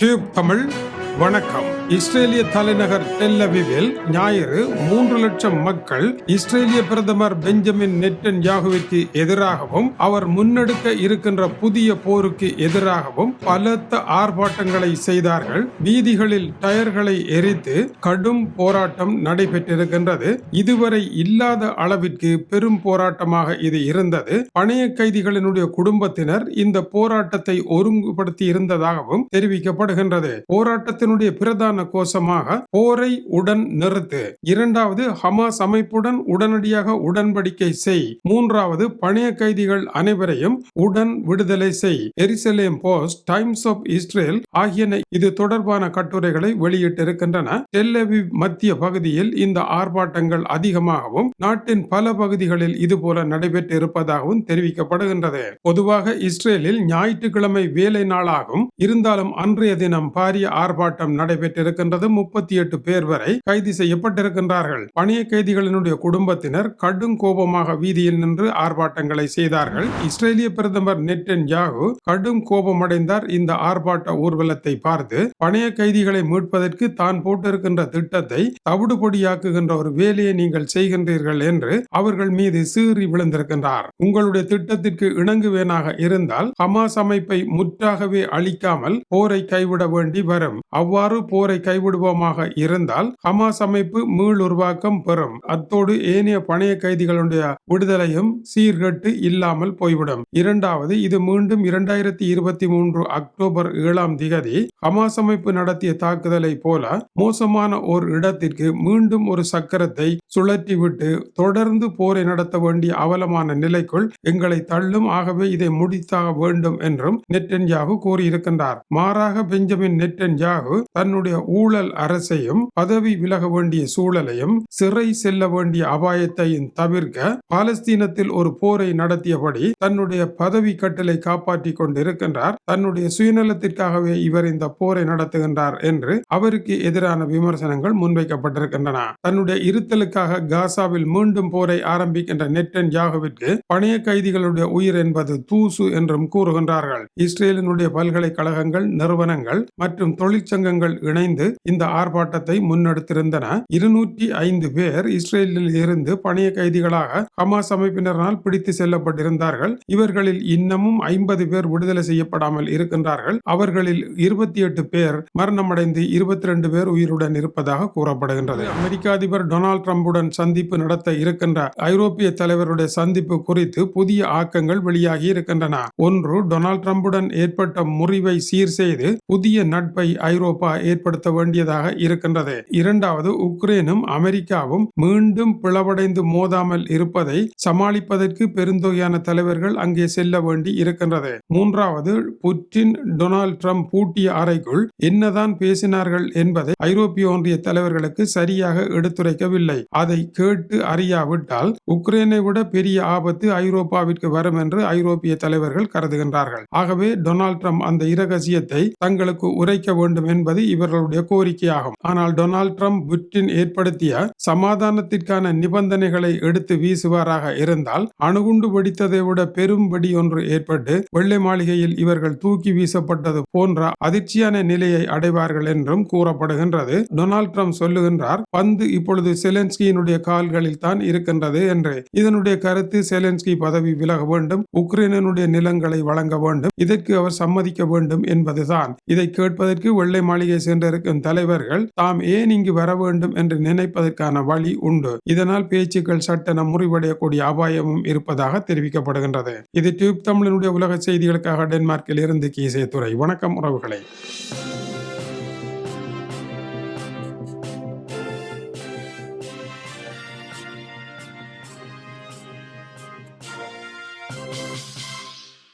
Tube Tamil. வணக்கம். இஸ்ரேலிய தலைநகர் டெல்லவிவில் ஞாயிறு மூன்று லட்சம் மக்கள் இஸ்ரேலிய பிரதமர் பெஞ்சமின் நெட்டன் யாகுவிற்கு எதிராகவும் அவர் முன்னெடுக்க இருக்கின்ற புதிய போருக்கு எதிராகவும் பலத்த ஆர்ப்பாட்டங்களை செய்தார்கள். வீதிகளில் டயர்களை எரித்து கடும் போராட்டம் நடைபெற்றிருக்கின்றது. இதுவரை இல்லாத அளவிற்கு பெரும் போராட்டமாக இது இருந்தது. பணைய கைதிகளினுடைய குடும்பத்தினர் இந்த போராட்டத்தை ஒருங்குபடுத்தி இருந்ததாகவும் தெரிவிக்கப்படுகின்றது. போராட்டத்தின் இதனுடைய பிரதான கோஷமாக போரை உடன் நிறுத்து. இரண்டாவது ஹமாஸ் அமைப்புடன் உடனடியாக உடன்படிக்கை செய். மூன்றாவது பணைய கைதிகள் அனைவரையும் உடன் விடுதலை செய். Jerusalem Post Times of Israel ஆகியன இது தொடர்பான கட்டுரைகளை வெளியிட்டிருக்கின்றன. டெல்லவி மத்திய பகுதியில் இந்த ஆர்ப்பாட்டங்கள் அதிகமாகவும் நாட்டின் பல பகுதிகளில் இதுபோல நடைபெற்று இருப்பதாகவும் தெரிவிக்கப்படுகின்றது. பொதுவாக இஸ்ரேலில் ஞாயிற்றுக்கிழமை வேலை நாளாகும். இருந்தாலும் அன்றைய தினம் பாரிய ஆர்ப்பாட்டம் நடைபெற்றிருக்கின்றது முப்பத்தி எட்டு பேர் வரை கைது செய்யப்பட்டிருக்கின்றார்கள். பணிய கைதிகளினுடைய குடும்பத்தினர் கடும் கோபமாக வீதியில் நின்று ஆர்ப்பாட்டங்களை செய்தார்கள். இஸ்ரேலிய பிரதமர் நெட்டன் யாகு கடும் கோபமடைந்தார். இந்த ஆர்ப்பாட்ட ஊர்வலத்தை பார்த்து பணைய கைதிகளை மீட்பதற்கு தான் போட்டிருக்கின்ற திட்டத்தை தவிடுபொடியாக்குகின்ற ஒரு வேலையை நீங்கள் செய்கின்றீர்கள் என்று அவர்கள் மீது சீறி விழுந்திருக்கின்றார். உங்களுடைய திட்டத்திற்கு இணங்குவேனாக இருந்தால் ஹமாஸ் அமைப்பை முற்றாகவே அழிக்காமல் போரை கைவிட வேண்டி வரும். அவ்வாறு போரை கைவிடுவோமாக இருந்தால் ஹமாஸ் அமைப்பு மீள் உருவாக்கம் பெறும். அத்தோடு ஏனைய பணைய கைதிகளுடைய விடுதலையும் சீர்கட்டு இல்லாமல் போய்விடும். இரண்டாவது இது மீண்டும் இரண்டாயிரத்தி இருபத்தி மூன்று அக்டோபர் ஏழாம் திகதி ஹமாஸ் அமைப்பு நடத்திய தாக்குதலை போல மோசமான ஓர் இடத்திற்கு மீண்டும் ஒரு சக்கரத்தை சுழற்றிவிட்டு தொடர்ந்து போரை நடத்த வேண்டிய அவலமான நிலைக்குள் எங்களை தள்ளும். ஆகவே இதை முடித்தாக வேண்டும் என்றும் நெட்டன்யாகு கூறியிருக்கின்றார். மாறாக பெஞ்சமின் நெட்டன்யாகு தன்னுடைய ஊழல் அரசையும் பதவி விலக வேண்டிய சூழலையும் சிறை செல்ல வேண்டிய அபாயத்தையும் தவிர்க்க பாலஸ்தீனத்தில் ஒரு போரை நடத்தியபடி தன்னுடைய பதவி கட்டளை காப்பாற்றிக் கொண்டிருக்கின்றார். தன்னுடைய சுயநலத்திற்காகவே இவர் இந்த போரை நடத்துகின்றார் என்று அவருக்கு எதிரான விமர்சனங்கள் முன்வைக்கப்பட்டிருக்கின்றன. தன்னுடைய இருத்தலுக்காக காசாவில் மீண்டும் போரை ஆரம்பிக்கின்ற நெட்டன் யாகுவிற்கு பணைய கைதிகளுடைய உயிர் என்பது தூசு என்றும் கூறுகின்றார்கள். இஸ்ரேலினுடைய பல்கலைக்கழகங்கள் நிறுவனங்கள் மற்றும் தொழிற்சங்கங்கள் இணைந்து இந்த ஆர்ப்பாட்டத்தை முன்னெடுத்திருந்தன. இருநூற்றி ஐந்து பேர் இஸ்ரேலில் இருந்து பணிய கைதிகளாக ஹமாஸ் அமைப்பினரால் பிடித்து செல்லப்பட்டிருந்தார்கள். இவர்களில் இன்னமும் ஐம்பது பேர் விடுதலை செய்யப்படாமல் இருக்கின்றார்கள். அவர்களில் இருபத்தி எட்டு பேர் மரணமடைந்து இருபத்தி ரெண்டு பேர் உயிருடன் இருப்பதாக கூறப்படுகின்றது. அமெரிக்க அதிபர் டொனால்ட் ட்ரம்புடன் சந்திப்பு நடத்த இருக்கின்ற ஐரோப்பிய தலைவருடைய சந்திப்பு குறித்து புதிய ஆக்கங்கள் வெளியாகி இருக்கின்றன. ஒன்று டொனால்ட் டிரம்புடன் ஏற்பட்ட முறிவை சீர் செய்து புதிய நட்பை ஐரோப்பா ஏற்படுத்த வேண்டியதாக இருக்கின்றது. இரண்டாவது உக்ரைனும் அமெரிக்காவும் மீண்டும் பிளவடைந்து மோதாமல் இருப்பதை சமாளிப்பதற்கு பெருந்தொகையான தலைவர்கள் அங்கே செல்ல வேண்டி இருக்கின்றது. மூன்றாவது புட்டின் டொனால்ட் ட்ரம்ப் பூட்டிய அறைக்குள் என்னதான் பேசினார்கள் என்பதை ஐரோப்பிய ஒன்றிய தலைவர்களுக்கு சரியாக எடுத்துரைக்கவில்லை. அதை கேட்டு அறியாவிட்டால் உக்ரைனை விட பெரிய ஆபத்து ஐரோப்பாவிற்கு வரும் என்று ஐரோப்பிய தலைவர்கள் கருதுகின்றார்கள். ஆகவே டொனால்ட் ட்ரம்ப் அந்த இரகசியத்தை தங்களுக்கு உரைக்க வேண்டும் என்பது இவர்களுடைய கோரிக்கையாகும். ஆனால் டொனால்ட் ட்ரம்ப் புட்டின் ஏற்படுத்திய சமாதானத்திற்கான நிபந்தனைகளை எடுத்து வீசுவாராக இருந்தால் அணுகுண்டு வெடித்ததை விட பெரும் வெடி ஒன்று ஏற்பட்டு வெள்ளை மாளிகையில் இவர்கள் தூக்கி வீசப்பட்டது போன்ற அதிர்ச்சியான நிலையை அடைவார்கள் என்றும் கூறப்படுகின்றது. டொனால்ட் ட்ரம்ப் சொல்லுகின்றார் பந்து இப்பொழுது செலன்ஸ்கியினுடைய கால்களில் தான் இருக்கின்றது என்று. இதனுடைய கருத்து செலன்ஸ்கி பதவி விலக வேண்டும் உக்ரைனுடைய நிலங்களை வழங்க வேண்டும் இதற்கு அவர் சம்மதிக்க வேண்டும் என்பதுதான். இதை கேட்பதற்கு வெள்ளை மாளிகை சென்றிருக்கும் தலைவர்கள் தாம் ஏன் இங்கு வர வேண்டும் என்று நினைப்பதற்கான வழி உண்டு. இதனால் பேச்சுக்கள் சட்டென முறிவடையக்கூடிய அபாயமும் இருப்பதாக தெரிவிக்கப்படுகின்றது. இது டியூப் தமிழனுடைய உலக செய்திகளுக்காக டென்மார்க்கில் இருந்து கீசே துறை வணக்கம் உறவுகளை.